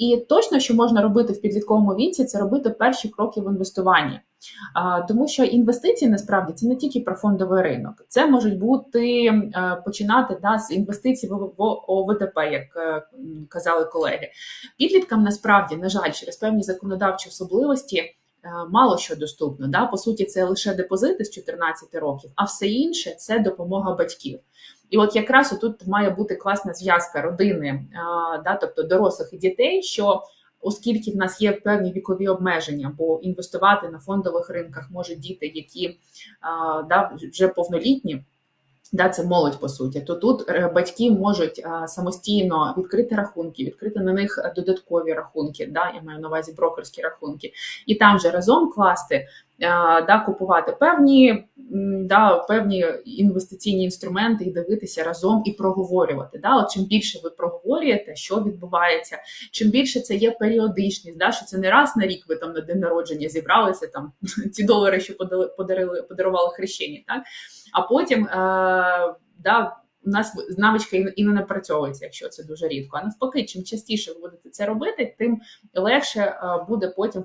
І точно, що можна робити в підлітковому віці, це робити перші кроки в інвестуванні. Тому що інвестиції насправді це не тільки про фондовий ринок, це можуть бути е, починати да, з інвестицій в, в ОВДП, як е, казали колеги. Підліткам насправді, на жаль, через певні законодавчі особливості. Е, Мало що доступно, да по суті, це лише депозити з 14 років, а все інше це допомога батьків. І от якраз тут має бути класна зв'язка родини, да, тобто дорослих і дітей, що оскільки в нас є певні вікові обмеження, бо інвестувати на фондових ринках можуть діти, які да, вже повнолітні. Да, це молодь по суті. То тут е, батьки можуть а, самостійно відкрити рахунки, відкрити на них е, додаткові рахунки. Да, я маю на увазі брокерські рахунки, і там же разом класти, да, купувати певні, да, певні інвестиційні інструменти і дивитися разом і проговорювати. Да, от чим більше ви проговорюєте, що відбувається, чим більше це є періодичність, да, що це не раз на рік ви там на день народження зібралися там ці долари, що подарили, подарували хрещені, так а потім е, да, у нас навичка і, і не напрацьовується, якщо це дуже рідко. А навпаки, чим частіше ви будете це робити, тим легше е, буде потім